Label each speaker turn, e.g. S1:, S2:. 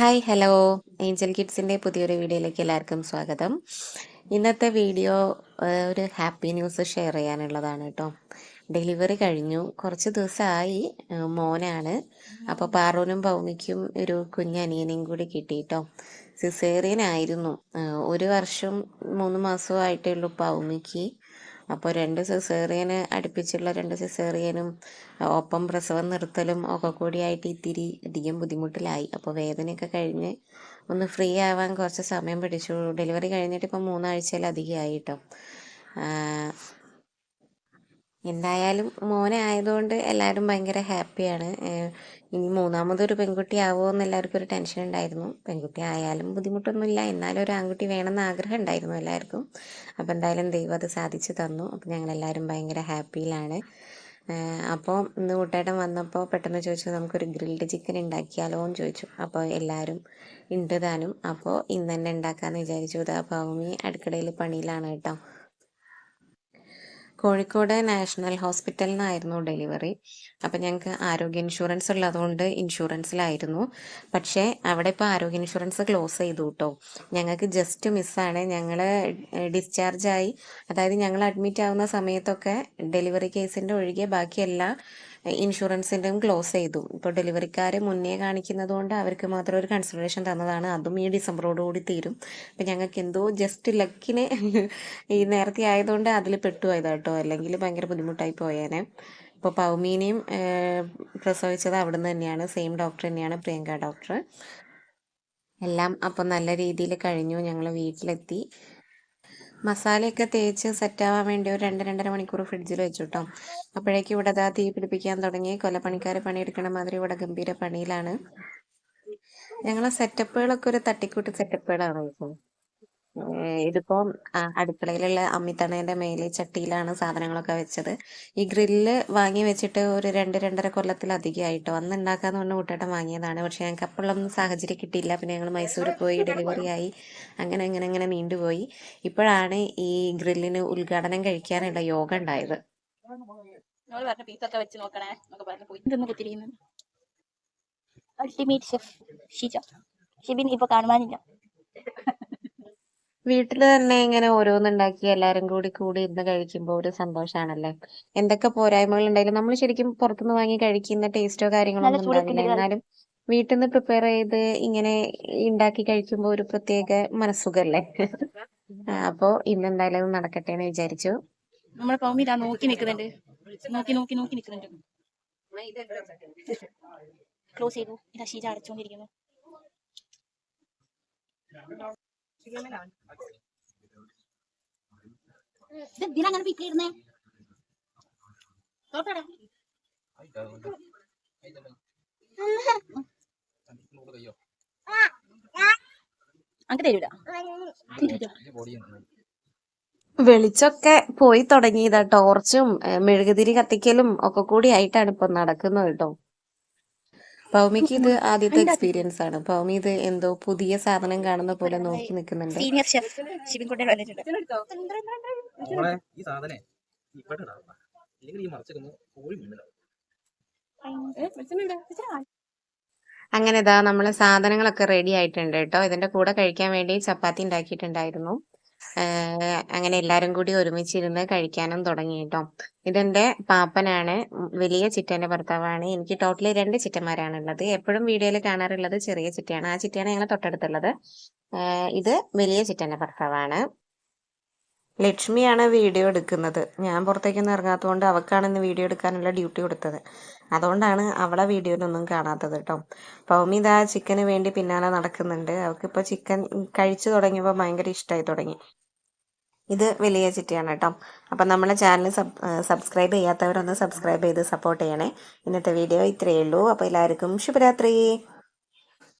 S1: Hi hello. Angel കിഡ്സിന്റെ പുതിയൊരു വീഡിയോയിലേക്ക് എല്ലാവർക്കും സ്വാഗതം. ഇന്നത്തെ വീഡിയോ ഒരു ഹാപ്പി ന്യൂസ് ഷെയർ ചെയ്യാനുള്ളതാണ് കേട്ടോ. ഡെലിവറി കഴിഞ്ഞു. കുറച്ച് ദിവസമായി മോനാണ്. അപ്പോൾ പാറൂനും ഭൗമിക്കും ഒരു കുഞ്ഞനിയനെയും കൂടി കിട്ടി കേട്ടോ. സിസേറിയനായിരുന്നു ഒരു വർഷം മൂന്ന് മാസമായിട്ടേ ഉള്ളൂ ഭൗമിക്ക് അപ്പോൾ രണ്ട് സിസേറിയന് അടുപ്പിച്ചുള്ള രണ്ട് സിസേറിയനും ഒപ്പം പ്രസവം നിർത്തലും ഒക്കെ കൂടിയായിട്ട് ഇത്തിരി അധികം ബുദ്ധിമുട്ടിലായി. അപ്പോൾ വേദനയൊക്കെ കഴിഞ്ഞ് ഒന്ന് ഫ്രീ ആവാൻ കുറച്ച് സമയം പിടിച്ചു. ഡെലിവറി കഴിഞ്ഞിട്ട് ഇപ്പോൾ മൂന്നാഴ്ചയിലധികമായി കേട്ടോ എന്തായാലും മോനെ ആയതുകൊണ്ട് എല്ലാവരും ഭയങ്കര ഹാപ്പിയാണ്. ഇനി മൂന്നാമതൊരു പെൺകുട്ടി ആവുമോ എന്ന് എല്ലാവർക്കും ഒരു ടെൻഷൻ ഉണ്ടായിരുന്നു. പെൺകുട്ടി ആയാലും ബുദ്ധിമുട്ടൊന്നുമില്ല. എന്നാലും ഒരു ആൺകുട്ടി വേണമെന്ന് ആഗ്രഹം ഉണ്ടായിരുന്നു എല്ലാവർക്കും. അപ്പോൾ എന്തായാലും ദൈവം അത് സാധിച്ചു തന്നു. അപ്പോൾ ഞങ്ങളെല്ലാവരും ഭയങ്കര ഹാപ്പിയിലാണ്. അപ്പോൾ ഇന്ന് കൂട്ടേട്ടൻ വന്നപ്പോൾ പെട്ടെന്ന് ചോദിച്ചു നമുക്കൊരു ഗ്രിൽഡ് ചിക്കൻ ഉണ്ടാക്കിയാലോ? എന്ന് ചോദിച്ചു. അപ്പോൾ എല്ലാവരും ഉണ്ട് താനും. അപ്പോൾ ഇന്ന് തന്നെ ഉണ്ടാക്കാമെന്ന് വിചാരിച്ചു. ഇതാ ഭൗമി അടുക്കളയിൽ പണിയിലാണ് കേട്ടോ. കോഴിക്കോട് നാഷണൽ ഹോസ്പിറ്റലിൽ നിന്നായിരുന്നു ഡെലിവറി. അപ്പം ഞങ്ങൾക്ക് ആരോഗ്യ ഇൻഷുറൻസ് ഉള്ളതുകൊണ്ട് ഇൻഷുറൻസിലായിരുന്നു. പക്ഷേ അവിടെ ഇപ്പോൾ ആരോഗ്യ ഇൻഷുറൻസ് ക്ലോസ് ചെയ്തു കേട്ടോ ഞങ്ങൾക്ക് ജസ്റ്റ് മിസ്സാണ്. ഞങ്ങൾ ഡിസ്ചാർജായി. അതായത് ഞങ്ങൾ അഡ്മിറ്റ് ആവുന്ന സമയത്തൊക്കെ ഡെലിവറി കേസിന്റെ ഒഴികെ ബാക്കിയെല്ലാം ഇൻഷുറൻസിന്റെയും ക്ലോസ് ചെയ്തു. ഇപ്പോൾ ഡെലിവറിക്കാർ മുന്നേ കാണിക്കുന്നത് കൊണ്ട് അവർക്ക് മാത്രം ഒരു കൺസിഡറേഷൻ തന്നതാണ്. അതും ഈ ഡിസംബറോട് കൂടി തീരും. അപ്പം ഞങ്ങൾക്ക് എന്തോ ജസ്റ്റ് ലക്കിന് ഈ നേരത്തെ ആയതുകൊണ്ട് അതിൽ പെട്ടുപോയതാ കേട്ടോ. അല്ലെങ്കിൽ ഭയങ്കര ബുദ്ധിമുട്ടായി പോയേനെ. ഇപ്പോൾ പൗമീനെയും പ്രസവിച്ചത് അവിടുന്ന് തന്നെയാണ്. സെയിം ഡോക്ടർ തന്നെയാണ് പ്രിയങ്ക ഡോക്ടർ എല്ലാം അപ്പോൾ നല്ല രീതിയിൽ കഴിഞ്ഞു. ഞങ്ങൾ വീട്ടിലെത്തി. മസാലയൊക്കെ തേച്ച് സെറ്റാവാൻ വേണ്ടി ഒരു രണ്ട് രണ്ടര മണിക്കൂർ ഫ്രിഡ്ജിൽ വെച്ചു കേട്ടോ അപ്പോഴേക്കും ഇവിടെ അതാ തീ പിടിപ്പിക്കാൻ തുടങ്ങി. കൊലപ്പണിക്കാർ പണിയെടുക്കണ മാതിരി ഇവിടെ ഗംഭീര പണിയിലാണ്. ഞങ്ങളെ സെറ്റപ്പുകളൊക്കെ ഒരു തട്ടിക്കൂട്ട് സെറ്റപ്പുകളാണ് ഇപ്പോൾ ഇതിപ്പം അടുക്കളയിലുള്ള അമ്മിത്തണേന്റെ മേലെ ചട്ടിയിലാണ് സാധനങ്ങളൊക്കെ വെച്ചത്. ഈ ഗ്രില്ല് വാങ്ങി വെച്ചിട്ട് ഒരു രണ്ട് രണ്ടര കൊല്ലത്തിലധികമായിട്ടോ. അന്ന് ഉണ്ടാക്കാന്ന് പറഞ്ഞ കൂട്ടേട്ടം വാങ്ങിയതാണ്. പക്ഷെ ഞങ്ങൾക്ക് അപ്പോഴൊന്നും സാഹചര്യം കിട്ടിയില്ല. പിന്നെ ഞങ്ങൾ മൈസൂർ പോയി ഡെലിവറി ആയി. അങ്ങനെ അങ്ങനെ അങ്ങനെ നീണ്ടുപോയി ഇപ്പോഴാണ് ഈ ഗ്രില്ലിന് ഉദ്ഘാടനം കഴിക്കാനുള്ള യോഗ ഉണ്ടായത്.
S2: അൾട്ടിമേറ്റ് ഷെഫ് ഷിബിൻ ഇപ്പൊ കാണുവാനില്ല.
S1: വീട്ടിൽ തന്നെ ഇങ്ങനെ ഓരോന്നുണ്ടാക്കി എല്ലാരും കൂടി കൂടി ഇരുന്ന് കഴിക്കുമ്പോൾ ഒരു സന്തോഷാണല്ലേ. എന്തൊക്കെ പോരായ്മകൾ ഉണ്ടായാലും നമ്മൾ ശരിക്കും പുറത്തുനിന്ന് വാങ്ങി കഴിക്കുന്ന ടേസ്റ്റോ കാര്യങ്ങളോ ഒന്നും ഉണ്ടാവില്ല. എന്നാലും വീട്ടിൽ നിന്ന് പ്രിപ്പയർ ചെയ്ത് ഇങ്ങനെ ഉണ്ടാക്കി കഴിക്കുമ്പോൾ ഒരു പ്രത്യേക മനസ്സുഖല്ലേ? അപ്പോ ഇന്ന് എന്തായാലും അത് നടക്കട്ടെ എന്ന് വിചാരിച്ചു.
S2: ഇതാ നോക്കി നിൽക്കുന്നുണ്ട് നോക്കി നോക്കി നോക്കി നിൽക്കുന്നുണ്ട് ക്ലോസ് ചെയ്തു. ഇതാ ഷീജ അടച്ചുകൊണ്ടിരിക്കുന്നു എന്തിനാ അങ്ങനെ
S1: വെളിച്ചൊക്കെ പോയി തുടങ്ങിയതാ. ടോർച്ചും മെഴുകുതിരി കത്തിക്കലും ഒക്കെ കൂടി ആയിട്ടാണ് ഇപ്പൊ നടക്കുന്നത് കേട്ടോ. ഭൗമിക്ക് ഇത് ആദ്യത്തെ എക്സ്പീരിയൻസ് ആണ്. ഭൗമി ഇത് എന്തോ പുതിയ സാധനം കാണുന്ന പോലെ നോക്കി നിൽക്കുന്നുണ്ട്.
S2: സീനിയർ ഷെഫ്
S3: ഈ സാധനെ ഇവിടെ ഇടാം ഇല്ലെങ്കിൽ ഈ മറച്ചിരുന്ന് കോഴി മുന്നിലാവും
S1: അങ്ങനെ ഇതാ നമ്മളെ സാധനങ്ങളൊക്കെ റെഡി ആയിട്ടുണ്ട് കേട്ടോ. ഇതിന്റെ കൂടെ കഴിക്കാൻ വേണ്ടി ചപ്പാത്തി ഉണ്ടാക്കിയിട്ടുണ്ടായിരുന്നു. അങ്ങനെ എല്ലാരും കൂടി ഒരുമിച്ചിരുന്ന് കഴിക്കാനും തുടങ്ങി കേട്ടോ ഇതെന്റെ പാപ്പനാണ് വലിയ ചിറ്റന്റെ ഭർത്താവാണ്. എനിക്ക് ടോട്ടലി രണ്ട് ചിറ്റന്മാരാണ് ഉള്ളത്. എപ്പോഴും വീഡിയോയിൽ കാണാറുള്ളത് ചെറിയ ചിറ്റയാണ്. ആ ചിറ്റയാണ് ഞങ്ങൾ തൊട്ടടുത്തുള്ളത്. ഇത് വലിയ ചിറ്റന്റെ ഭർത്താവാണ്. ലക്ഷ്മിയാണ് വീഡിയോ എടുക്കുന്നത്. ഞാൻ പുറത്തേക്കൊന്നും ഇറങ്ങാത്തതുകൊണ്ട് അവൾക്കാണ് ഇന്ന് വീഡിയോ എടുക്കാനുള്ള ഡ്യൂട്ടി കൊടുത്തത്. അതുകൊണ്ടാണ് അവളെ വീഡിയോയിലൊന്നും കാണാത്തത് കേട്ടോ. പൗമി ഇതാ ചിക്കന് വേണ്ടി പിന്നാലെ നടക്കുന്നുണ്ട്. അവൾക്കിപ്പോൾ ചിക്കൻ കഴിച്ചു തുടങ്ങിയപ്പോൾ ഭയങ്കര ഇഷ്ടമായി തുടങ്ങി. ഇത് വലിയ ചിറ്റിയാണ് കേട്ടോ. അപ്പം നമ്മളെ ചാനൽ സബ് സബ്സ്ക്രൈബ് ചെയ്യാത്തവരൊന്ന് സബ്സ്ക്രൈബ് ചെയ്ത് സപ്പോർട്ട് ചെയ്യണേ. ഇന്നത്തെ വീഡിയോ ഇത്രയേ ഉള്ളൂ. അപ്പോൾ എല്ലാവർക്കും ശുഭരാത്രി.